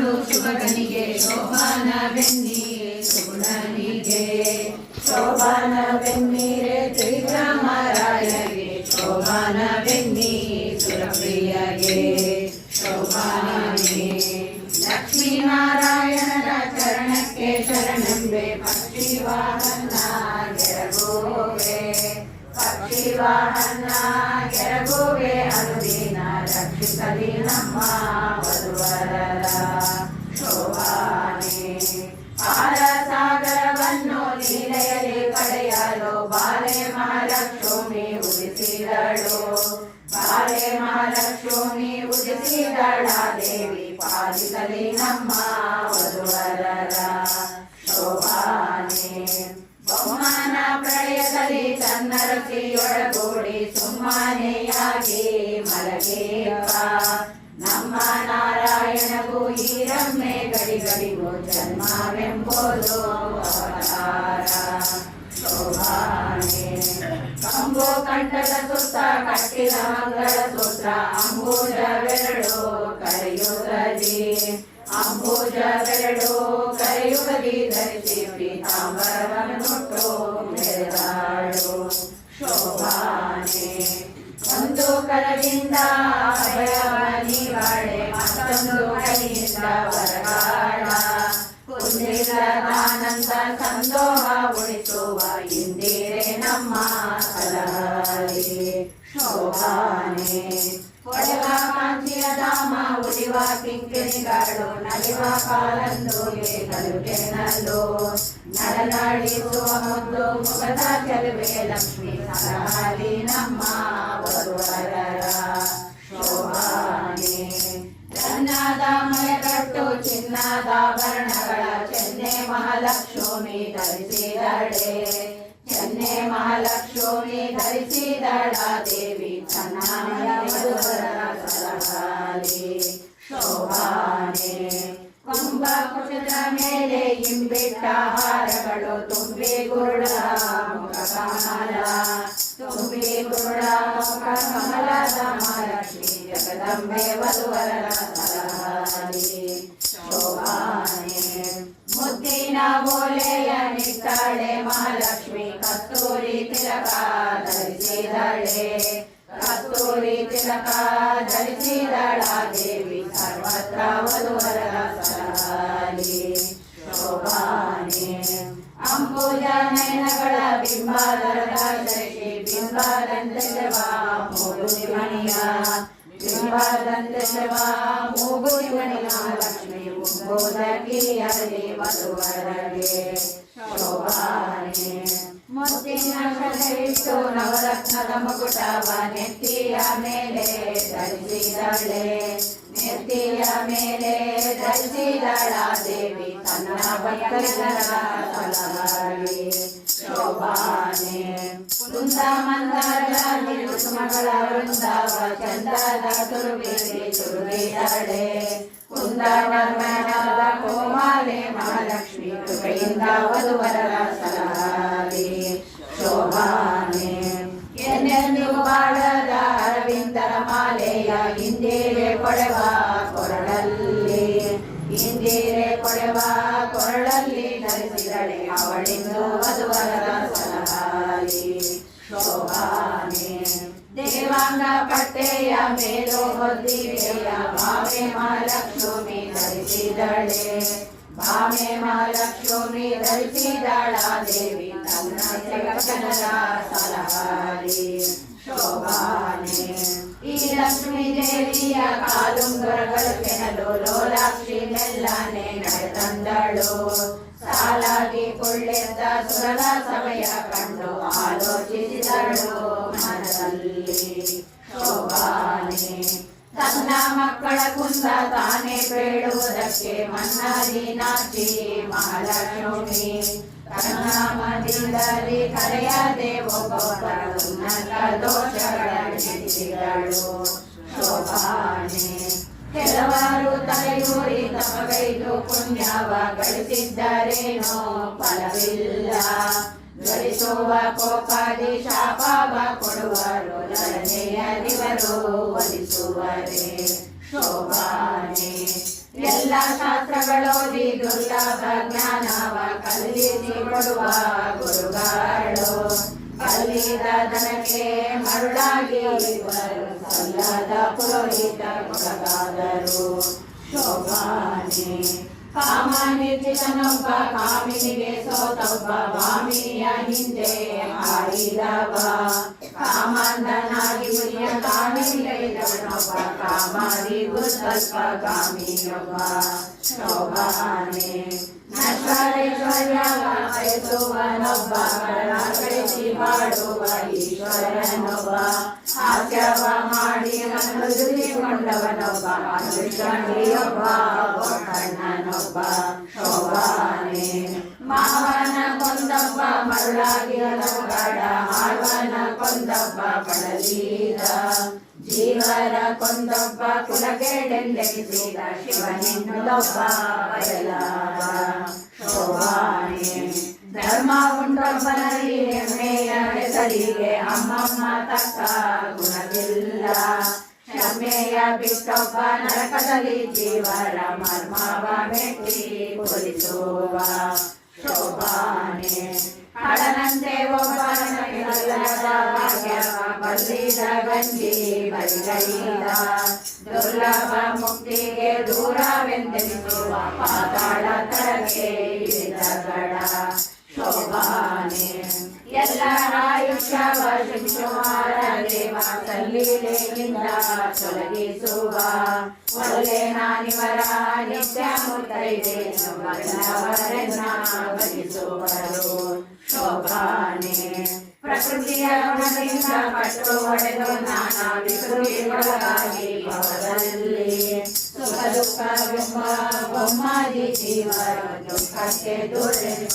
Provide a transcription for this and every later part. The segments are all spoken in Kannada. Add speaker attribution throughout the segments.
Speaker 1: ಕೊಡು ಶುಭಗನಿಗೆ ಶೋಭಾನ ಬೆನ್ನಿಗೆ ಸುಗುಣನಿಗೆ ಶೋಭಾನ ಬೆನ್ನೀರೆ ತ್ರಿವಿಕ್ರಮರಾಯಗೆ ಶೋಭಾನ ಬೆನ್ನಿ ಸುರಪ್ರಿಯಗೆ ಶೋಭಾನೆ ಲಕ್ಷ್ಮೀನಾರಾಯಣನ ಚರಣಕ್ಕೆ ಶರಣಂಬೆ ಪಕ್ಷಿ ವಾಹನ ಗೆರಗೋವೆ ಪಕ್ಷಿ ವಾಹನ ಗೆರಗೋವೆ ಅನುದಿನ ರಕ್ಷಿಸಲಿ ನಮ್ಮ కరుణాదేవి పాలితలేనమ్మా. ಒಂದು ಕರದಿಂದ ಅಭಯವ ನೀವಾಳೆ ಮತ್ತೊಂದು ಕೈಯಿಂದ ಬರಗಾಳ ಕುಂದಿರದಾನಂದ ಸಂದೋಹ ಶೋಭಾನೆ ಹೊಡೆವ ಕಾಂಚಿಯ ಧಾಮ, ಉಳಿವ ಕಿಂಕಿಣಿಗಳು ನಲಿವ ಕಾಲಂದು ಕಲುಕೆನಲು ನರನಾಡಿಸುವ ಮುದ್ದು ಮುಖದ ಚೆಲುವೆ ಲಕ್ಷ್ಮೀ ಸರಹಾಲಿ ನಮ್ಮ ವಧುವರರ ಶೋಭಾನೆ. ಚಿನ್ನದ ಮಯಗಟ್ಟು ಚಿನ್ನದಾಭರಣಗಳ ಚೆನ್ನೆ ಮಹಾಲಕ್ಷ್ಮಿ ಧರಿಸಿದಳೆ ಚೆನ್ನೆ ಮಹಾಲಕ್ಷ್ಮಿ ಧರಿಸಿದಳ ದೇವಿ ಚೆನ್ನಾಯ ಶೋಭಾನೆ ಕುಂಭ ಕುಶದ ಮೇಲೆ ಇಂಬಿಟ್ಟ ಹಾರಗಳು ತುಂಬಿ ಗುರುಡ ಮುಖ ಕಮಲ. ತುಂಬಿ ಗುರುಡ ಮುಖ ಕಮಲದ ಮಹಾಲಕ್ಷ್ಮಿ ಜಗದಂಬೆ ವಧುವರ ಸಲಹಾಲಿ ಶೋಭಾನೆ ಮುದ್ದಿನ ಬೋಲೆಯ ನಿತ್ತಾಳೆ ಮಹಾಲಕ್ಷ್ಮಿ ಕಸ್ತೂರಿ ತಿಲಕ ಧರಿಸಿದಳೆ. ಕಸ್ತೂರಿ ತಿಲಕ ಧರಿಸಿದಳ ದೇವಿ ಸರ್ವತ್ರ ವಧುವರರ ಸಲಹಾಲಿ ಶೋಭಾನೆ ಅಂಬುಜ ನಯನಗಳ ಬಿಂಬಾದರದ ಧರಿಸಿ ಬಿಂಬದಂತೆ ಮಣಿಯ ಬಿಂಬದಂತೆ ಮೂಗುತಿ ಮಣಿಯ ಲಕ್ಷ್ಮಿ ಮುಂಬೋದಗಿಯಲಿ ವಧುವರಗೆ ಶೋಭಾನೆ ಮುತ್ತಿನ ಕಡೆಯಿಟ್ಟು ನವರತ್ನದ ಮುಕುಟವ ನೆತ್ತಿಯ ಮೇಲೆ ಧರಿಸಿದಳೆ ನೆತ್ತಿಯ ಮೇಲೆ ಧರಿಸಿದಳ ದೇವಿ ತನ್ನ ಭಕ್ತರ ಫಲವಾಗಿ ಶೋಭಾನೆ ಕುಂದ ಮಂದಾರಾಗಿ ಕುಸುಮಗಳ ವೃಂದಾವ ಚಂದದ ತುರುಬಿಗೆ ತುರುಗಿದಳೆ ಕುಂದ ವರ್ಮನದ ಕೋಮಾಲೆ ಮಹಾಲಕ್ಷ್ಮಿ ಕೃಪೆಯಿಂದ ವಧುವರರ ಸಲಹಾಲಿ ಶೋಭಾನೆ ಎನ್ನೆಂದು ಬಾಳದ ಅರವಿಂದರ ಮಾಲೆಯ ಹಿಂದೇ ಕೊಡೆವ ದೇವಾಂಗ ಪಟ್ಟೆಯ ಮೇಲೋ ಹೊದ್ದಿವೆಯ ಭಾವೆ ಮಹಾಲಕ್ಷ್ಮಿ ಧರಿಸಿದಳೆ. ಭಾವೆ ಮಹಾಲಕ್ಷ್ಮಿ ಧರಿಸಿದಳ ದೇವಿ, ತನ್ನ ಸೇವಕನರ ಸಲಹಾರಿ ಶೋಭಾನೆ ಈ ಲಕ್ಷ್ಮೀ ದೇವಿಯ ಕಾಲುಂಗರಗಳು ಕೆನಲು ಲೋಲಾಕ್ಷಿ ನೆಲ್ಲನೆ ನಡೆತಂದಳು. ಸಾಲಾಗಿ ಕೊಳ್ಳೆದ್ದ ಸುರದ ಸಮಯ ಕಂಡು ಆಲೋಚಿಸಿದಳು. ತನ್ನ ಮಕ್ಕಳ ಕುಂದ ತಾನೇ ಬೇಡುವುದಕ್ಕೆ ಮನ್ನಾದಿ ನಾಚಿ ಮಹಾಲಕ್ಷ್ಮಿ. ತನ್ನ ಮದಿದಲ್ಲಿ ಕರೆಯದೆ ಒಬ್ಬೊಬ್ಬರು ನನ್ನ ದೋಷಗಳ ಶೋಭಾನೆ. ಕೆಲವರು ತಲೆಯೂರಿ ತಮಗೈದು ಪುಣ್ಯವ ಗಳಿಸಿದ್ದರೇನೋ ಫಲವಿಲ್ಲ. ಗಳಿಸುವ ಕೋಪಾದಿ ಶಾಪವ ಕೊಡುವರು ಲಲನೆಯ ದಿವರು ಒಲಿಸುವರೆ ಶೋಭಾನೆ ಎಲ್ಲ ಶಾಸ್ತ್ರಗಳೋದಿ ದುರ್ಲಭ ಜ್ಞಾನವ ಕಲಿಸಿ ಕೊಡುವ ಗುರುಗಳು ಕಲ್ಲಿದ ದನಕ್ಕೆ ಮರುಳಾಗಿ ಇವರು ಸಲ್ಲದ ಪುರೋಹಿತ ಕೊಡಗಾದರು ಶೋಭಾನೆ ಕಾಮನಿಚಿತನೊಬ್ಬ ಕಾಮಿನಿಗೆ ಸೋತೊಬ್ಬ ವಾಮಿಯ ಹಿಂದೆ ಹಾರಿದವ ಕಾಮಂದನಾಗಿ ಮುನಿಯ ಕಾಮಿನಿಗೈದವನೊಬ್ಬ ಕಾಮರಿಗೂ ಸ್ವಲ್ಪ ಕಾಮಿಯೊಬ್ಬ ಶೋಭಾನೆ ನಶ್ವರೇಶ್ವರ್ಯವ ಬಯಸುವನೊಬ್ಬ ಕಳಿಸಿ ಮಾಡುವ ಈಶ್ವರನೊಬ್ಬ ಹಾಸ್ಯವ ಮಾಡಿ ಶೋಭಾನೆ ಮಾವನ ಕೊಂದೊಬ್ಬ ಮರುಳಾಗಿ ಗಡ ಮಾವನ ಕೊಂದೊಬ್ಬ ಪಡಲೀದ ಜೀವರ ಕೊಂದೊಬ್ಬ ಕುಲಕೆಡೆಂದೆನಿಸಿದ ಶಿವನಿನ್ನೊಬ್ಬ ಬಯಲಾದ ಶೋಭಾನೆ ಧರ್ಮ ಉಂಟೊಬ್ಬನಲ್ಲಿ ಹೆಮ್ಮೆಯ ಹೆಸರಿಗೆ ಅಮ್ಮಮ್ಮ ತಕ್ಕ ಗುಣವಿಲ್ಲ ಕ್ಷಮೆಯ ಬಿಟ್ಟೊಬ್ಬ ನರಕದಲ್ಲಿ ಜೀವರ ಮರ್ಮವ ಮೆಟ್ಟಿ ಕುರಿಸುವ ಶೋಭಾನೆ ಭಾಗ್ಯವ ಬಲ್ಲಿದ ಗಂಜಿ ಬರಿಗೈದ ದುರ್ಲಭ ಮುಕ್ತಿಗೆ ದೂರವೆಂದೆನಿಸುವ ಪಾತಾಳ ತಳಗೆ ಇಳಿದ ಗಡ ಶೋಭಾನೆ ಎಲ್ಲರ ಆಯುಷ್ಯವ ಶಿಂಶುಮಾರ ದೇವ ಸಲ್ಲಿಲೆಯಿಂದ ತೊಲಗಿಸುವ ಒಳ್ಳೆ ನಾನಿವರ ನಿತ್ಯ ಮುತ್ತೈದೆಯನ್ನು ಬಲ್ಲವರನ್ನ ಬಲಿಸುವರು ಶೋಭಾನೆ ಪ್ರಕೃತಿಯ ಗುಣದಿಂದ ಪಟ್ಟು ಒಡೆದು ನಾನಾ ವಿಕೃತಿಗೊಳಗಾಗಿ ಭವದಲ್ಲಿ ಸುಖ ದುಃಖ ಬೆಂಬ ಬೊಮ್ಮಾದಿ ಜೀವರ ದುಃಖಕ್ಕೆ ದೂರೆಂಬ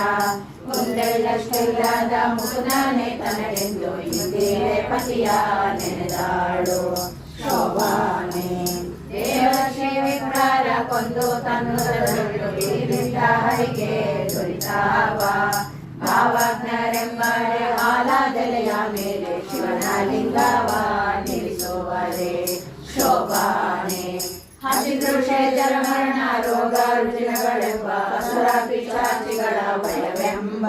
Speaker 1: ಮುಂದೆಲ್ಲಷ್ಟಿಲ್ಲದ ಮುಗುದನೆ ತನಗೆಂದು ಇಂದಿರೆ ಪತಿಯ ನೆನೆದಾಳು. ಶೋಭಾನೆ. ದೇವಶ್ರೀ ವಿಪ್ರಾರ ಕೊಂದು ತನ್ನುದರೊಟ್ಟು ಬಿಟ್ಟ ಹರಿಗೆ ದುರಿತಾವ. ಭಾವಜ್ಞರೆಂಬರೆ ಆಲಾದಲೆಯ ಮೇಲೆ ಶಿವನ ಲಿಂಗವ ನಿಲ್ಲಿಸುವರೆ. ಶೋಭಾನೆ. ಹಸಿದೃಷೆ ಜಲಮರಣ ರೋಗ ರುಜಿನಗಳೆಂಬ ಅಸುರ ಪಿಶಾಚಿಗಳ ಭಯವೆಂಬ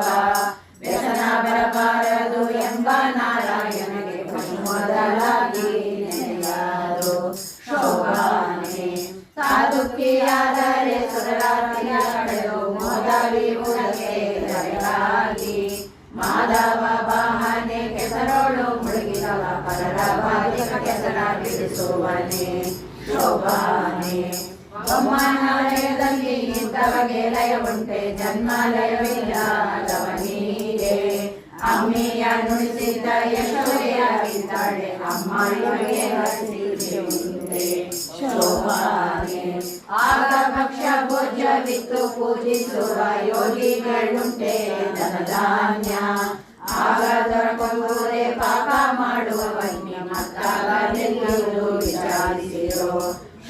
Speaker 1: ಎಂಬ ನಾರಾಯಣಗೆ ಮಾಧವ ಬಾಹನೆ ಕೆಸರೋಳು ಮುಳುಗಿದವ, ಪರರ ಬಾಗಿಲ ಕೆಸರ ಶೋಭಾನೆ. ಬೊಮ್ಮನಾಲಯದಲ್ಲಿ ಇಂಥವಗೆ ಲಯ ಉಂಟೆ ಜನ್ಮಾಲಯವಿಲ್ಲ ಅವನಿಗೆ ಅಮ್ಮಿಯ ನುಡಿಸಿದ್ದ ಯಶೋರೆಯಾಗಿದ್ದಾಳೆ ಅಮ್ಮ ಇವಳಿಗೆ ಹಸಿಗೆ ಉಂಟೆ ಶೋಭಾನೆ. ಆಗ ಭಕ್ಷ್ಯ ಭೋಜ್ಯ ಬಿತ್ತು ಪೂಜಿಸುವ ಯೋಗಿಗಳುಂಟೆ ಧನಧಾನ್ಯ. ಆಗ ದೊರಕುವುದೇ ಪಾಪ ಮಾಡುವ ಬನ್ನಿ ಮತ್ತಾಗ ನಿಲ್ಲುವುದು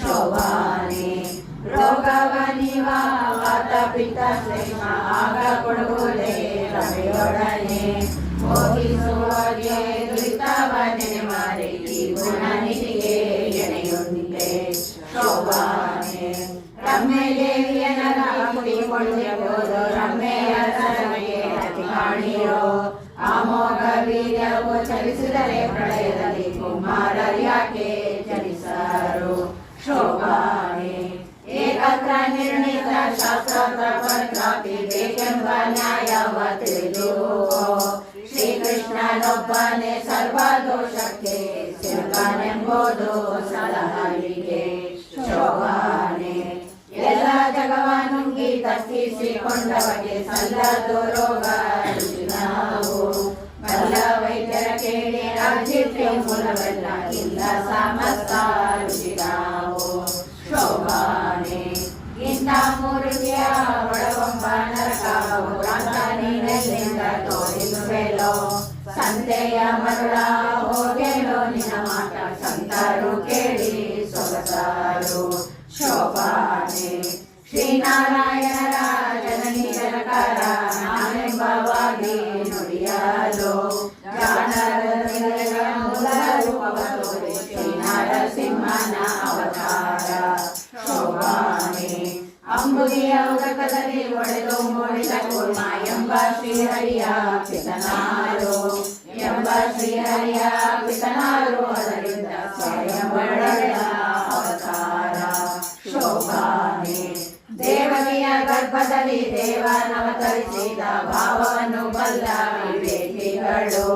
Speaker 1: ಶೋಭಾನೆ. ರೋಗವ ನಿವಾತ ಪಿತ ಆಗ ಕೊಡುವುದೇ ರವಿಯೊಡನೆ ಹೋಗಿಸುವಗೆ ದುರಿತವ ನರಕವು ಪ್ರಾಂತ ನೀನೆಲ್ಲಿಂದ ತೋರಿಸುವೆಲೋ ಸಂತೆಯ ಮರುಳ ಹೋಗೆಲೋ ನಿನ್ನ ಮಾಟ ಸಂತರು ಕೇಳಿ ಸೊಗಸಾರು ಶೋಭಾನೆ ಶ್ರೀನಾರಾಯಣರ ಉದಕದಲ್ಲಿ ಒಡೆದು ಮೂಡಿದ ಕೂರ್ಮ ಎಂಬ ಶ್ರೀಹರಿಯ ಪಿತನಾರು ಎಂಬ ಶ್ರೀಹರಿಯ ಪಿತನಾರು ಅದರಿಂದ ಸ್ವಯಂ ಒಡೆದ ಅವತಾರ. ಶೋಭಾನೆ. ದೇವಕಿಯ ಗರ್ಭದಲ್ಲಿ ದೇವನವತರಿಸಿದ ಭಾವವನ್ನು ಬಲ್ಲ ವಿವೇಕಿಗಳು.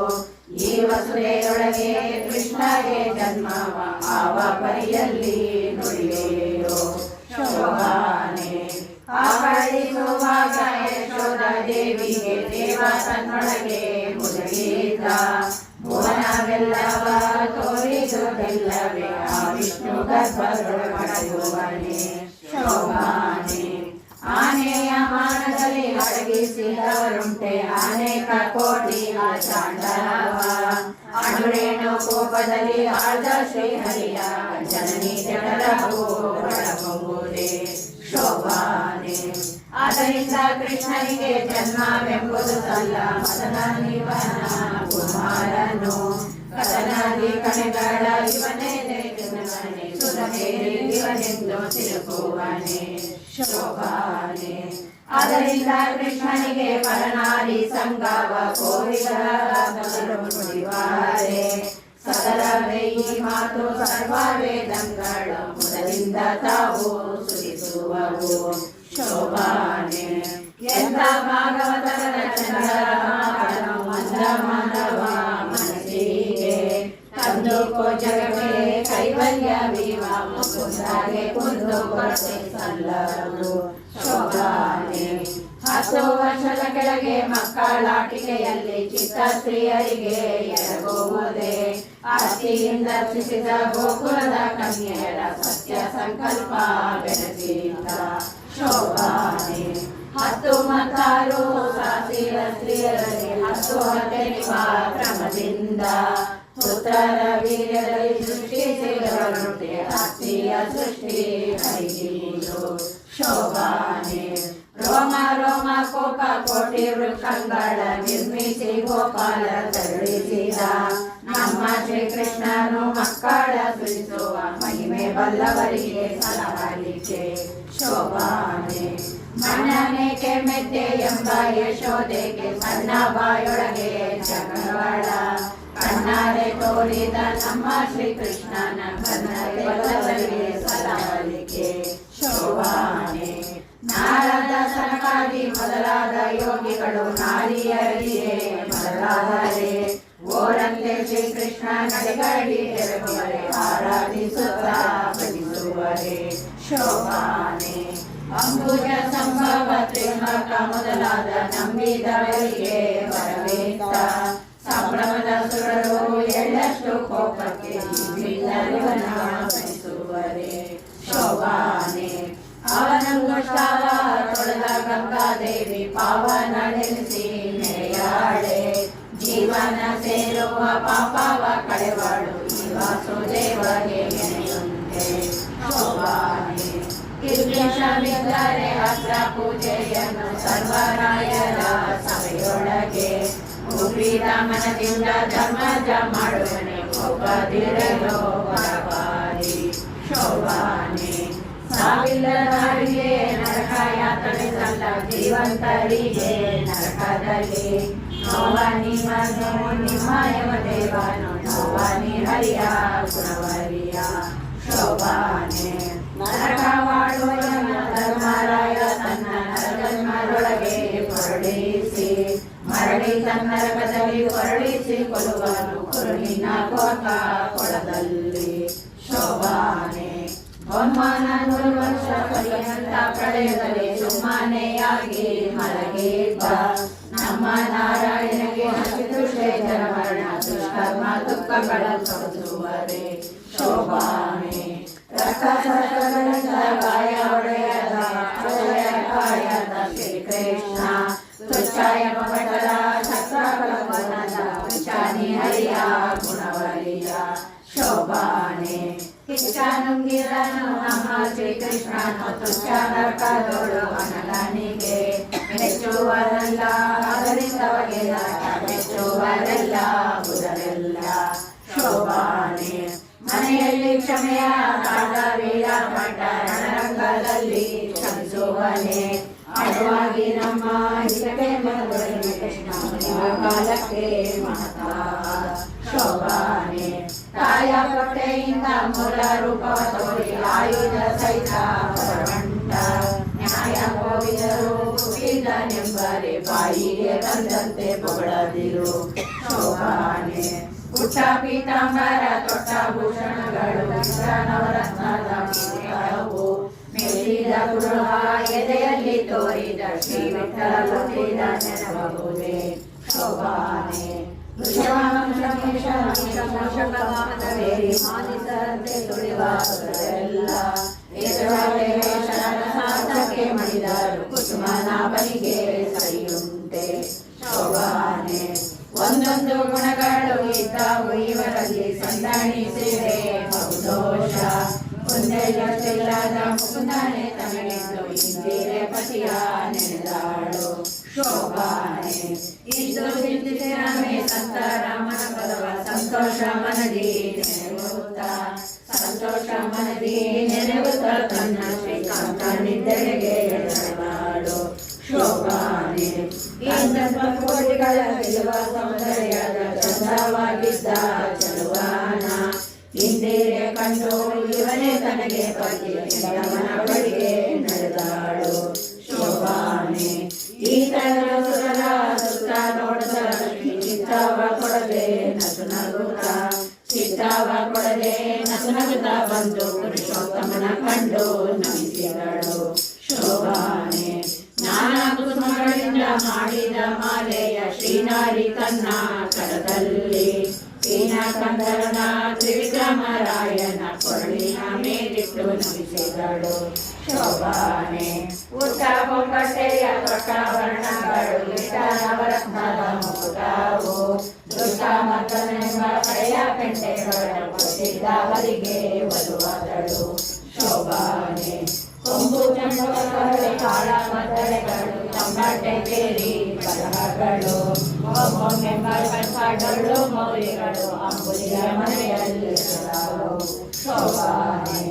Speaker 1: ಈ ವಸುದೆಯೊಳಗೆ ಕೃಷ್ಣಗೆ ಜನ್ಮವ ಆವ ಪರಿಯಲ್ಲಿ ನುಡಿಯೋ ಶೋಭಾನೆ ಆವಳಿಸುವಾಗ ಯಶೋದ ದೇವಿಗೆ ದೇವ ತನ್ನೊಳಗೆ ಮುದುಗಿದ ಭುವನವೆಲ್ಲವ ತೋರಿದುದೆಲ್ಲವೇ ಆ ವಿಷ್ಣು ಗರ್ಭದೊಳಗಡೆಯುವನೆ ಶೋಭಾನೆ ಆನೆಯ ಮಾನದಲ್ಲಿ ಅಡಗಿಸಿದವರುಂಟೆ ಅನೇಕ ಕೋಟಿ ಚಾಂಡವ ಅಣುರೇಣು ಕೋಪದಲ್ಲಿ ಆಳ್ದ ಶ್ರೀಹರಿಯ ಜನನಿ ಜನರ ಒಳಗುವುದೇ ಶೋಭಾನೆ ಆದ್ದರಿಂದ ಕೃಷ್ಣನಿಗೆ ಜನ್ಮವೆಂಬುದು ಸಲ್ಲ ಮದನ ನಿವನ ಕುಮಾರನು ಕದನಾದಿ ಕಣಗಳ ಇವನೇ ದೇವನೇ ಸುಧಮೇರಿ ಇವನೆಂದು ತಿರುಗುವನೆ ಶೋಭಾನೆ ಆದ್ದರಿಂದ ಕೃಷ್ಣನಿಗೆ ಪರನಾರಿ ಸಂಗವ ಕೋರಿದ ನುಡಿವಾರೆ ಸಕಲವೇ ಈ ಮಾತು ಸರ್ವ ವೇದಂಗಳು ಮೊದಲಿಂದ ತಾವು ಸುರಿಸುವವು ಶೋಭಾನೆ ಎಂತ ಭಾಗವತರ ಚಂದ್ರಮಾನವ ಮಂದ ಮಾನವ ಮನಸ್ಸಿಗೆ ತಂದು ಜಗವೇ ಕೈವಲ್ಯ ವಿವ ಮುಕುಂದಾಗೆ ಕುಂದು ಕೊರತೆ ಸಲ್ಲದು ಶೋಭಾನೆ ಹತ್ತು ವರ್ಷದ ಕೆಳಗೆ ಮಕ್ಕಳಾಟಿಕೆಯಲ್ಲಿ ಚಿತ್ತ ಸ್ತ್ರೀಯರಿಗೆ ಎರಗುವುದೇ ಆಸ್ತಿಯಿಂದ ರಚಿಸಿದ ಗೋಕುಲದ ಕನ್ಯೆಯರ ಸತ್ಯ ಸಂಕಲ್ಪ ಬೆಳೆಸಿದ ಶೋಭಾನೆ. ಹತ್ತು ಮತ್ತಾರು ಸಾಸಿರ ಸ್ತ್ರೀಯರಲ್ಲಿ ಹತ್ತು ಹತ್ತೆನಿವ ಕ್ರಮದಿಂದ ಪುತ್ರರ ವೀರ್ಯದಲ್ಲಿ ಸೃಷ್ಟಿಸಿದವರುಂಟೆ ಆಸ್ತಿಯ ಸೃಷ್ಟಿ ಹರಿದು ಸುರಿಸುವ ಮಹಿಮೆ ಬಲ್ಲವರಿಗೆ ಸಲಹಲಿಕೆ ಶೋಭಾನೆ ಮನ್ನನೇಕೆ ಮೆತ್ತೆ ಎಂಬ ಯಶೋದೆಗೆ ಸಣ್ಣ ಬಾಯೊಳಗೆ ಜಗಳವಾಡ ಕಣ್ಣಾರೆ ತೋರಿದ ನಮ್ಮ ಶ್ರೀಕೃಷ್ಣನ ಕನ್ನಡ ಬಲ್ಲವರಿಗೆ ಸಲಹಲಿಕೆ ಶೋಭಾನೆ, ನಾರದ ಸನಕಾದಿ ಮೊದಲಾದ ಯೋಗಿಗಳು ನಾರಿಯರಿಗೆ ಮೊದಲಾದರೆ ಓರಂತೆ ಶ್ರೀಕೃಷ್ಣ ನಡೆಗಡಿ ತೆರಗುವರೆ ಆರಾಧಿಸುತ್ತ ಭಜಿಸುವರೆ ಶೋಭಾನೆ. ಅಂಬುಜ ಸಂಭವ ತ್ರಿಮಕ ಮೊದಲಾದ ನಂಬಿದವರಿಗೆ ಬರಬೇಕ ಸಂಭ್ರಮದ ಸುರರು ಎಳ್ಳಷ್ಟು ಕೋಪಕ್ಕೆ ಬಿಲ್ಲರಿವನ ಭಜಿಸುವರೆ ಶೋಭಾನೆ. ಅವನಂಗುಷ್ಟಾವ ತೊಳೆದ ಗಂಗಾದೇವಿ ಪಾವನ ನೆಲೆಸಿ ಮೆರೆಯಾಳೆ ಜೀವನ ಸೇರುವ ಪಾಪವ ಕಳೆವಾಳು ಈ ವಾಸುದೇವಗೆ ಎನೆಯುಂತೆ ಶೋಭಾನೆ ಕಿಲ್ಬಿಷವಿದ್ದರೆ ಅಸ್ತ್ರ ಪೂಜೆಯನ್ನು ಸರ್ವರಾಯರ ಸಭೆಯೊಳಗೆ. ಶ್ರೀರಾಮನದಿಂದ ಧರ್ಮಜ ಮಾಡುವನೆ ಒಬ್ಬದಿರಲೋ ಬರಬಾರಿ ಶೋಭಾನೆ ಸಾವಿಲ್ಲದವರಿಗೆ ನರಕ ಯಾತನೆ ಸಲ್ಲ ಜೀವಂತರಿಗೆ ನರಕದಲ್ಲಿ. નવાની માધો નિમાયમ દેવાનો નવાની હરિયા ગુણવરિયા શોભાને ನರಕವಾಡುವ ಧರ್ಮರಾಯ, ತನ್ನ ನರಕದೊಳಗೆ ಹೊರಡಿಸಿ, ಮರಳಿ ತನ್ನ ನರಕದಲ್ಲಿ ಹೊರಡಿಸಿ ಕೊಡುವನು ಕುರುಳಿನ ಕೋಟ ಕೊಳದಲ್ಲಿ. ಶೋಭಾನೆ. ಬೊಮ್ಮನ ನೂರು ವರ್ಷ ಪರ್ಯಂತ ಪ್ರಳಯದಲ್ಲಿ ಸುಮ್ಮನೆಯಾಗಿ ಮಲಗಿದ್ದ ನಾರಾಯಣಗೆ ಹಸಿದು ಶ್ರೇಷ್ಠರ ಮರಣ ದುಷ್ಕರ್ಮ ದುಃಖಗಳ ತೊಡಸುವರೆ ಶೋಭಾನೆ ರಕ್ತಸರ್ಪಗಳಿಂದ ಗಾಯ ಒಡೆಯದ ಹೃದಯ ಕಾಯದ ಶ್ರೀಕೃಷ್ಣ ತುಚ್ಛಾಯ ಮಗಟರ ಚಕ್ರಗಳ ವನದ ಉಚ್ಚಾನಿ ಹರಿಯ ಗುಣವರಿಯ ಶೋಭಾನೆ ಕಿಚ್ಚಾನುಂಗಿರನು ನಮ್ಮ ಶ್ರೀಕೃಷ್ಣನು ತುಚ್ಛ ನರಕದೊಳು ಅನಲನಿಗೆ ಮೆಚ್ಚುವರಲ್ಲ ಬಗೆದ ಮೆಚ್ಚುವರೆಲ್ಲ ಬುಧರೆಲ್ಲ ಶೋಭಾನೆ ಮನೆಯಲ್ಲಿ ಕ್ಷಮೆಯ ಕಾಡ ಮಠ ರಣರಂಗದಲ್ಲಿ ಕ್ಷಮಿಸುವನೆ ಅಡವಾಗಿ ನಮ್ಮ ಹಿತಕ್ಕೆ ಮರದಲ್ಲಿ ಕೃಷ್ಣ ಕಾಲಕ್ಕೆ ಮಾತಾ ಶೋಭಾನೆ ತಾಯ ಕೊಟ್ಟೆಯಿಂದ ಮೂಲ ರೂಪ ತೋರಿ ಆಯುಧ ಸಹಿತ ನ್ಯಾಯ ಕೋವಿದರು ನೆಂಬರೆ ಬಾಯಿಗೆ ಬಂದಂತೆ ಹೊಗಳದಿರು ಶೋಭಾನೆ ಪುಟ್ಟ ಪೀತಾಂಬರ ತೊಟ್ಟ ಭೂಷಣಗಳು ನವರತ್ನದ ಕಿರೀಟವು ಮೇಲಿದ ಗೃಹ ಎದೆಯಲ್ಲಿ ತೋರಿದ ಶ್ರೀ ವಿಠಲ ಲೋಕಿದ ನೆನಬಹುದೇ ಶೋಭಾನೆ ವೃಷಭಾಂಶಮೇಷಮೇಷಮೋಷಕವಾಹನವೇರಿ ಮಾನಿಸರಂತೆ ತುಳಿವ ಸುರರೆಲ್ಲ ಸಾಧಕ್ಕೆ ಮಣಿದರು ಕುಸುಮನಾಭನಿಗೆ ಸರಿಯುಂಟೆ ಶೋಭಾನೆ ಒಂದೊಂದು ಗುಣಗಳು ಇದ್ದಾವು ಇವರಲ್ಲಿ ಸಂದಾಣಿಸಿದೆ ಬಹುದೋಷ ಮುಂದೆಲ್ಲದ ಮುಕುಂದನೆ ತನಗೆಂದು ಇಂದಿರೆ ಪತಿಯ ನೆನೆದಾಳು ಶೋಭಾನೆ ಇದು ಚಿಂತಿಸಿರಮೆ ಸಂತ ರಾಮನ ಪದವ ಸಂತೋಷ ಮನದಿ ನೆನೆಯುತ್ತ ಸಂತೋಷ ಮನದಿ ನೆನೆಯುತ್ತ ತನ್ನ ಶ್ರೀಕಾಂತ ನಿದ್ದೆಗೆ ಎಳೆದಾಳು ಶೋಭಾನೆ ಇಂದ ಕೋಟಿಗಳ ಗೆಲುವ ಸೌಂದರ್ಯದ ಚಂದವಾಗಿದ್ದ ಚಲುವಾನ ಇಂದಿರೆ ಕಂಡು ಇವನೇ ತನಗೆ ಪತಿ ಅವನ ಬಳಿಗೆ ನಡೆದಾಳು ಶೋಭಾನೆ ಈ ಕೊಡದೆ ನಸು ನಗುತ್ತ ಬಂದು ಪುರುಷೋತ್ತಮನ ಕಂಡು ನಮಿಸಿದಳು ಶೋಭಾನೆ ನಾನಾ ಕುಸುಮಗಳಿಂದ ಮಾಡಿದ ಮಾಲೆಯ ಶ್ರೀನಾರಿ ತನ್ನ ಕರದಲ್ಲಿ ಕಂದರನ ತ್ರಿವಿಕ್ರಮರಾಯನ ಕೊರಳಿನ ಮೇಲಿಟ್ಟು ನಮಿಸಿದಳು ಶೋಭಾನೆ ಊಟ ಬೊಂಬಟ್ಟೆಯ ತೊಟ್ಟ ವರ್ಣಗಳು ಇಟ್ಟ ನವರತ್ನದ ಮುಕುಟವು ದುಷ್ಟ ಮತನೆಂಬ ಕಡೆಯ ಪೆಂಟೆಗಳ ಕೊಟ್ಟಿದ್ದವರಿಗೆ ವಧುವಾದಳು ಶೋಭಾನೆ ಕೊಂಬು ಚಂಡಕಗಳು ಕಾಳ ಮದ್ದಳೆಗಳು ತಂಬಾಟೆ ಬೇರಿ ಕಲಹಗಳು ಒಮ್ಮೊಮ್ಮೆಂಬ ಕಡ್ಪಾಡಗಳು ಮೌಲಿಗಳು ಅಂಬುಲಿಯ ಮನೆಯಲ್ಲಿ ಸದಾವು. ಶೋಭಾನೆ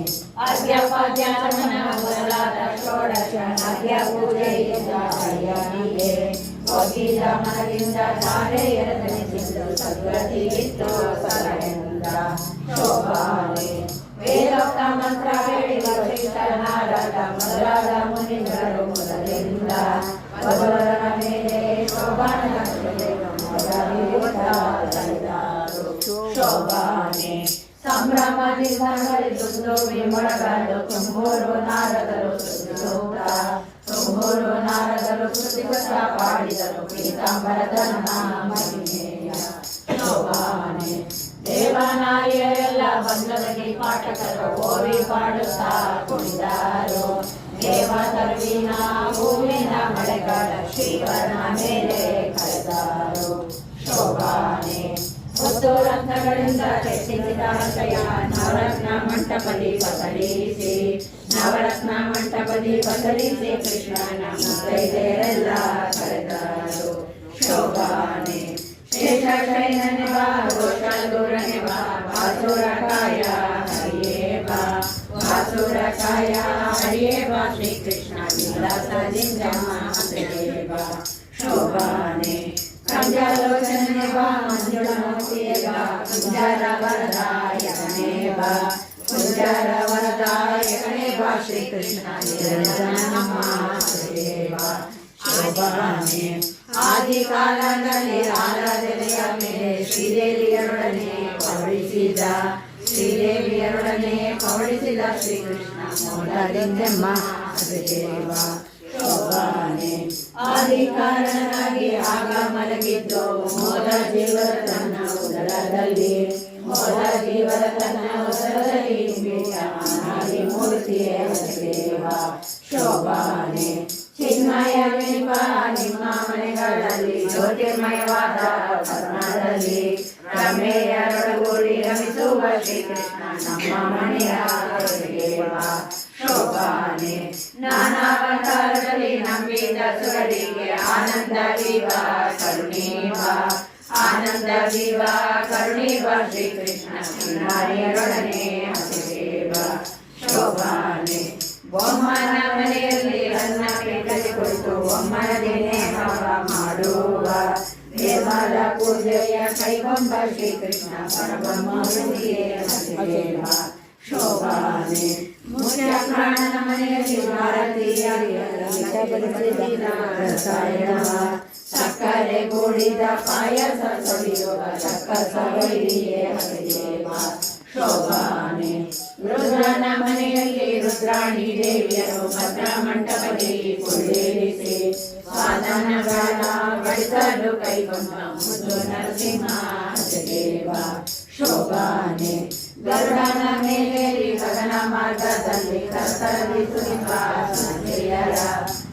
Speaker 1: ವೇದೋಕ್ತ ಮಂತ್ರ ಹೇಳಿ ವಸಿಷ್ಠನಾರದ ಮೊದಲಾದ ಮುನಿಗಳು ಮೊದಲಿಂದ ವಧುವರನ ಮೇಲೆ ಶೋಭಾನ ಶೋಭಾನೆ ಸಂಭ್ರಮದಿಂದ ಹರಿದುಂದು ತುಂಬೂರು ನಾರದರು ಸುತ್ತೂತ ತುಂಬೂರು ನಾರದರು ಕೃತಿಕಸ ಪಾಡಿದರು ಪೀತಾಂಬರಧನ ಮಹಿಮೆಯ ಶೋಭಾನೆ ದೇವನಾರಿಯರೆಲ್ಲ ಬಂದದಲ್ಲಿ ಪಾಠಕರು ಓವಿ ಪಾಡುತ್ತಾ ಕುಣಿದಾರು ದೇವತರ್ವಿನ ಹೂವಿನ ಮಳೆಗಾಲ ಶ್ರೀವರ್ಣ ಮೇಲೆ ಕರೆದರು ಶೋಭಾನೆ वसो रत्नगणिताचक्षिताशया नवरत्नमण्टपदीपतरीसे नवरत्नमण्टपदीपतरीसे कृष्णानामकैरेल्ल करदारो शोभाने शेषशैनने वा गोषालदूरने वा वासुरकाय हरिये वा वासुरकाय हरिये वा श्रीकृष्णविलासलिङ्गमा हरिये ಮೂರ್ತಿಯೇ ಬಾ ಕುಂಜಾರ ವರದಾಯಕನೇ ಬಾ ಕುಂಜಾರ ವರದಾಯಕನೇ ಬಾ ಶ್ರೀಕೃಷ್ಣ ನಿರಂಜನ ನಮ್ಮ ಹರಿಯೇ ಬಾ ಶೋಭಾನೆ ಆದಿ ಕಾಲದಲ್ಲಿ ಆರಾಧನೆಯ ಮೇಲೆ ಶ್ರೀದೇವಿಯರೊಡನೆ ಪವಳಿಸಿದ ಶ್ರೀದೇವಿಯರೊಡನೆ ಪವಳಿಸಿದ ಶ್ರೀಕೃಷ್ಣ ಮೋದಲಿಂಗಮ್ಮ ದೇವ ಶೋಭಾನೆ ಆದಿ ಕಾರಣನಾಗಿ ಆಗ ಮಲಗಿದ್ದು, ಮೋದ ಜೀವರ ತನ್ನ ಉದರದಲ್ಲಿ. ಮೋದ ಜೀವರ ತನ್ನ ಉದರದಲ್ಲಿ ಬಿಟ್ಟಮಾನಾಗಿ ಮೂರ್ತಿಯ ದೇವ ಶೋಭಾನೆ. ಚಿನ್ಮಯವೆಂಬ ನಿಮ್ಮ ಮನೆಗಳಲ್ಲಿ, ಜ್ಯೋತಿರ್ಮಯವಾದ ಕರ್ಣದಲ್ಲಿ ರಮೆಯರೊಳಗೂಡಿ ರಮಿಸುವ ಶ್ರೀಕೃಷ್ಣ ನಮ್ಮ ಮನೆಯ ದೇವ ಶೋಭಾನೆ. ನಾನಾವತಾರದಲ್ಲಿ ನಂಬಿದ ಸುರರಿಗೆ ಆನಂದ ಜೀವ ಕರುಣೀವ ಆನಂದ ಜೀವ ಕರುಣೀವ ಶ್ರೀಕೃಷ್ಣ ನಾರಿಯರೊಡನೆ ಹಸಿದೇವ. ಶೋಭಾನೆ. ಬೊಮ್ಮನ ಮನೆಯಲ್ಲಿ ಅನ್ನ ಪೀಠಕ್ಕೆ ಕುಳಿತು ಬೊಮ್ಮನ ದಿನೇ ಹವ ಮಾಡುವ. ದೇವರ ಪೂಜೆಯ ಕೈಗೊಂಡ ಶ್ರೀಕೃಷ್ಣ ಪರಬ್ರಹ್ಮ ಹಸಿದೇವ. ಶೋಭಾನೆ. ಮುಖ್ಯ ಪ್ರಾಣನ ಮನೆಯಲ್ಲಿ ಭಾರತೀಯ ರಸಾಯನವ ಸಕ್ಕರೆ ಗೂಡಿದ ಪಾಯಸ ಸವಿಯುವ ಚಕ್ಕ ಸವೈರಿಯೇ ಹರಿದೇವ ಶೋಭಾನೆ ರುದ್ರನ ಮನೆಯಲ್ಲಿ ರುದ್ರಾಣಿ ದೇವಿಯರು ಭದ್ರ ಮಂಟಪದಲ್ಲಿ ಕುಳ್ಳಿರಿಸಿ ಸಾಧನಗಳ ಬಡಿಸಲು ಕೈಗೊಂಡ ಮುದ್ದು ನರಸಿಂಹ ಹರಿದೇವ ಶೋಭಾನೆ ಗರುಡನ ಮೇಲೆ ಗಗನ ಮಾರ್ಗದಲ್ಲಿ ಕರ್ತರಲ್ಲಿ ಸುರಿವ ಸಂಜೆಯರ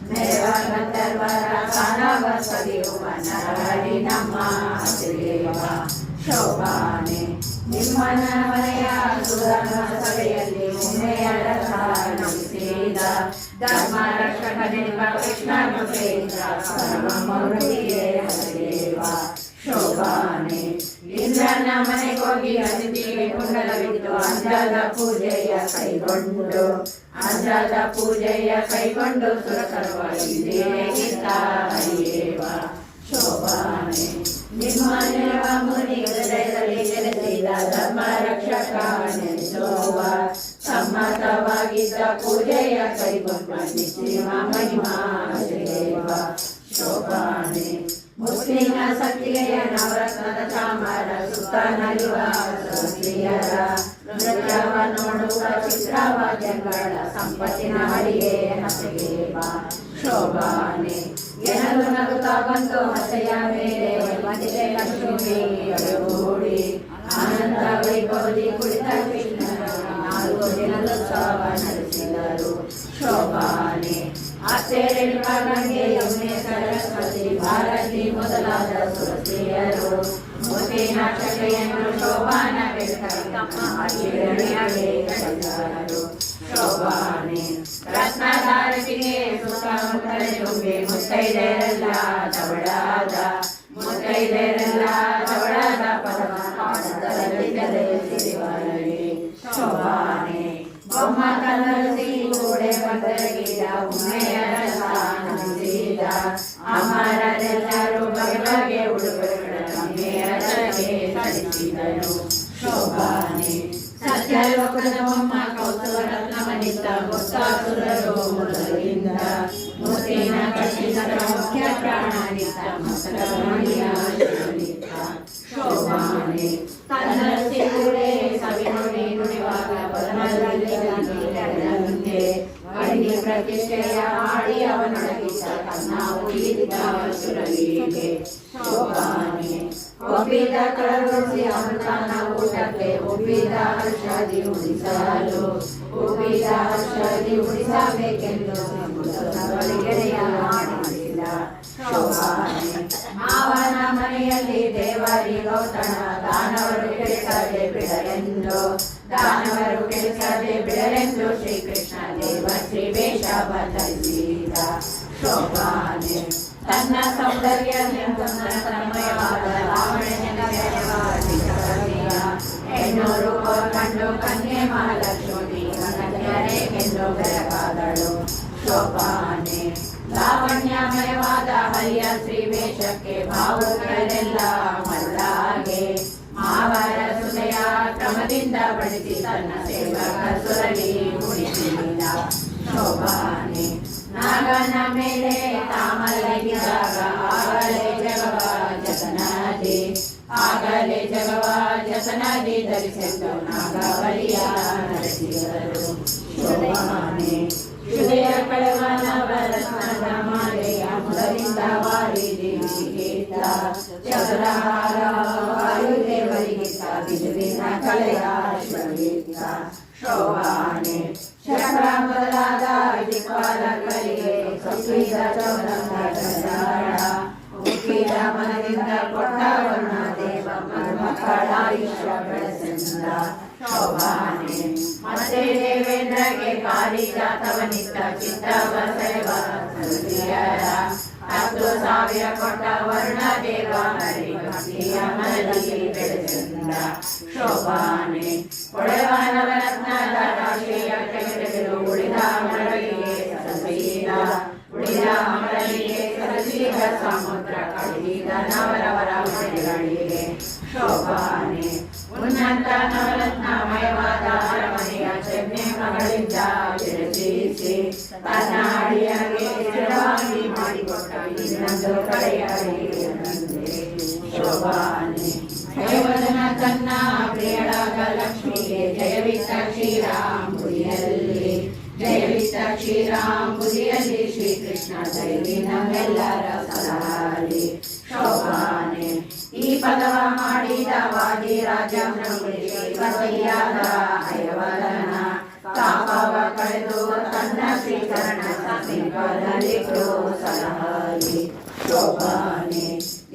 Speaker 1: ಮೆರವ ಗಂಧರ್ವರ ಕಾಣವ ಸವಿಯುವ ನರಹರಿ ನಮ್ಮ ದೇವ ಶೋಭಾನೆ ನಿಮ್ಮನ ಮನೆಯ ಸುಧರ್ಮ ಸಭೆಯಲ್ಲಿ ಉಮ್ಮೆಯರ ನಡೆಸಿದ ಧರ್ಮ ರಕ್ಷಕನೆಂಬ ಕೃಷ್ಣನು ಪ್ರೇತ ಪರಮಮೂರ್ತಿಯೇ ಹರಿದೇವ ಶೋಭಾನೆ ಇಂದ್ರನ ಮನೆಗೋಗಿ ಅತಿಥಿಗೆ ಕುಂಡಲವಿದ್ದು ಅಂಜದ ಪೂಜೆಯ ಕೈಗೊಂಡು ಅಂಜದ ಪೂಜೆಯ ಕೈಗೊಂಡು ಸುರಕರ್ವ ಇಂದ್ರಿಯಗಿದ್ದ ಹರಿಯೇವ ಶೋಭಾನೆ ನಿಮ್ಮ ನೆರವ ಮುನಿ ಹೃದಯದಲ್ಲಿ ನೆಲೆಸಿದ ಧರ್ಮ ರಕ್ಷಕ ನೆನೆಸೋವ ಸಮ್ಮತವಾಗಿದ್ದ ಪೂಜೆಯ ಕೈಗೊಂಡ ನಿಶ್ಚಿಮ ಮಹಿಮಾ ದೇವ ಶೋಭಾನೆ ಮುಸ್ಲಿಮ ಸತ್ಯ ನವರತ್ನದ ಚಾಮರ ಸುತ್ತ ನಲಿವ ಸ್ತ್ರೀಯರ. ನೃತ್ಯವ ನೋಡುವ ಚಿತ್ರವಾದ್ಯಗಳ ಸಂಪತ್ತಿನ ಹರಿಯೇ ಹಸೆಯೇವ ಶೋಭಾನೆ ಎನಲು ನಗುತ್ತಾ ಬಂದು ಹಸೆಯ ಮೇಲೆ ಮದುವೆ ಲಕ್ಷ್ಮಿ ಆನಂದ ವೈಭವದಿ ಕುಳಿತ ಕೃಷ್ಣನ ನಾಲ್ಕು ದಿನದೋತ್ಸವ ನಡೆಸಿದರು. ಶೋಭಾನೆ ಅತ್ತೆರೆಂಬ ಗಂಗೆ ಯಮುನೆ ಸರಸ್ವತಿ ಭಾರತಿ ಮೊದಲಾದ ಸುರಸ್ತ್ರೀಯರು ಮುತ್ತಿನ ಶಕೆಯನ್ನು ಶೋಭಾನ ಶೋಭಾನೆ ರತ್ನಧಾರತಿಗೆ ಸುತ್ತಮುತ್ತಲೆ ತುಂಬಿ ಮುತ್ತೈದೆಯರೆಲ್ಲ ತವಳಾದ ಮುತ್ತೈದೆಯರೆಲ್ಲ ತವಳಾದ ಸಿರಿವರಳಿ ಶೋಭಾನೆ ಬೊಮ್ಮ ಕಲಸಿ ಕೂಡೆ ಬಂದರಗಿದ ಉಮ್ಮೆಯ ರಸ ನಂಬಿದ ಅಮರರೆಲ್ಲರೂ ಬಗೆ ಬಗೆ ಉಡುಗೊರೆಗಳ ಕಮ್ಮಿಯ ರಸಕ್ಕೆ ಸಲ್ಲಿಸಿದರು ಶೋಭಾನೆ ಸತ್ಯಲೋಕದ ಬೊಮ್ಮ ಕೌಸ್ತುವ ರತ್ನವನಿದ್ದ ಗೊತ್ತಾಸುರರು ಮೊದಲಿಂದ ಮುತ್ತಿನ ಕಟ್ಟಿದರ ಮುಖ್ಯ ಪ್ರಾಣನಿದ್ದ ಮಸ್ತಕಮಣಿಯ ಶೋಭಾನೆ ತನ್ನ ಸಿಗುಡೆ ಸವಿನುಡಿ ಪ್ರತಿಷ್ಠೆಯ ಮಾಡಿ ಅವನೊಳಗಿದ್ದ ತನ್ನ ಉಳಿದಿದ್ದ ಅಮೃತನ ಊಟಕ್ಕೆ ಹರ್ಷದಿ ಉಳಿಸಲು ಒಪ್ಪಿದ ಹರ್ಷದಿ ಉಳಿಸಬೇಕೆಂದು ಬಳಿಗೆರೆಯ ಮಾಡಿಲ್ಲ ಶೋಭಾನೆ ಅವನ ಮನೆಯಲ್ಲಿ ದೇವರಿ ಗೌತಣ ದಾನವರು ದಾನವರು ಕೆಳಿಸದೆ ಬಿಡಲೆಂದು ಶ್ರೀಕೃಷ್ಣ ದೇವ ಶ್ರೀ ವೇಷ ಬದಲಿಸಿದ. ಶೋಭಾನೆ. ತನ್ನ ಸೌಂದರ್ಯ ತನ್ಮಯವಾದ ರಾವಣನ ಹೆಣ್ಣು ರೂಪ ಕಂಡು ಕನ್ಯೆ ಮಹಾಲಕ್ಷ್ಮಿ ಕನ್ಯರೆಗೆಂದು ಎಂದು ಶೋಭಾನೆ ಲಾವಣ್ಯಮಯವಾದ ಬಡಿಸಿ ತನ್ನ ಸೇವಕ ಸುರಲಿ ಉಳಿಸಿದ ಶೋಭಾನೆ ನಾಗನ ಮೇಲೆ ತಾಮಲಗಿದಾಗ ಆಗಲೇ ಜಗವ ಜಗನಾಥಿ ಆಗ ಆಗಲೇ ಜಗವ ಜತನದಿ ಧರಿಸೆಂದು ನಾಗವಲಿಯ ನಡೆಸಿದರು ಶೋಭಾನೆ ಹೃದಯ ಕಳೆವ ನವರತ್ನದ ಮಾಲೆಯ ಮೊದಲಿಂದ ವಾರಿದಿಗಿದ್ದ ಚಂದ್ರಹಾರ ವಾಯುದೇವರಿಗಿದ್ದ ಬಿದುವಿನ ಕಳೆಯ ಶಿವಗಿದ್ದ ಶೋಭಾನೆ ಶಕ್ರ ಮೊದಲಾದ ದಿಕ್ಪಾಲಕರಿಗೆ ಸೊಪ್ಪಿದ ಚೌರಂಗ ಚಂದ್ರಾಳ ಹುಟ್ಟಿದ ಮನದಿಂದ ಕೊಟ್ಟ ವರ್ಣ ದೇವ ಮಕ್ಕಳ ಈಶ್ವ ಬೆಳೆಸೆಂದ ಶೋಭಾನೆ ಮತ್ತೆ ದೇವೇಂದ್ರಗೆ ಪಾರಿಜಾತವನಿತ್ತ ಚಿತ್ತವ ಸೇವ ಸೃಷ್ಟಿಯರ ಹತ್ತು ಸಾವಿರ ಕೊಟ್ಟ ವರ್ಣ ದೇವ ಹರಿ ಭಕ್ತಿಯ ಮನದಲ್ಲಿ ಬೆಳೆಸೆಂದ ಶೋಭಾನೆ ಕೊಳೆವ ನವರತ್ನದ ರಾಶಿಯ ತೆಗೆದು ಉಳಿದ ಮರಳಿಗೆ ಸರಸಿದ ಉಳಿದ ಮರಳಿಗೆ ಸರಸಿದ ಸಮುದ್ರ ಕಡಿದ ನವರವರ ಮನೆಗಳಿಗೆ ಶೋಭಾನೆ ಉನ್ನತ ನವರತ್ನಮಯವಾದ ಅರಮನೆಯ ಚೆನ್ನೆ ಮಗಳಿಂದ ವಿರಚಿಸಿ ತನ್ನ ಅಡಿಯಾಗೆ ಸ್ಥಿರವಾಗಿ ಮಾಡಿಕೊಟ್ಟ ಹಯವದನ ತನ್ನ ಪ್ರಿಯಳಾದ ಲಕ್ಷ್ಮಿಗೆ ಜಯವಿತ್ತ ಕ್ಷೀರಾಂಬುದಿಯಲ್ಲಿ ಜಯವಿತ್ತ ಕ್ಷೀರಾಂಬುದಿಯಲ್ಲಿ ಶ್ರೀಕೃಷ್ಣ ದೈವಿ ನಮ್ಮೆಲ್ಲರ ಸಲಹಾರಿ ಶೋಭಾನೆ ಈ ಪದವ ಮಾಡಿದ ವಾದಿರಾಜ ಪತಿಯಾದ ಹಯವದನ ತಾಪವ ಕಳೆದು ತನ್ನ ಶ್ರೀಕರಣ ಸಮೀಪದಲ್ಲಿಟ್ಟು ಸಲಹಾರಿ ಶೋಭಾನೆ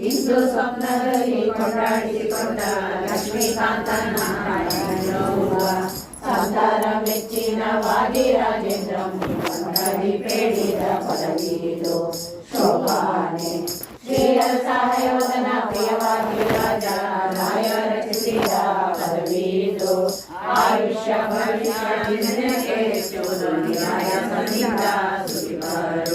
Speaker 1: ಇಂದು ಸ್ವಪ್ನದಲ್ಲಿ ಕೊಂಡಾಡಿಸಿಕೊಂಡ ಲಕ್ಷ್ಮೀಕಾಂತನ ಕಾಣುವ ಸಂತರ ಮೆಚ್ಚಿನ ವಾದಿರಾಜೇಂದ್ರ ಕೊಂಡಾಡಿ ಬೇಡಿದ ಪದವಿದು ಶೋಭಾನೆ ಶ್ರೀಯ ಸಹಯೋಧನ ಪ್ರಿಯವಾಗಿ ರಾಜ ರಾಯ ರಚಿಸಿದ ಪದವಿದು ಆಯುಷ್ಯ ಭವಿಷ್ಯ ನಿನಗೆ ಹೆಚ್ಚುವುದು ನ್ಯಾಯ ಸಂಹಿತ ಸುರಿಬರು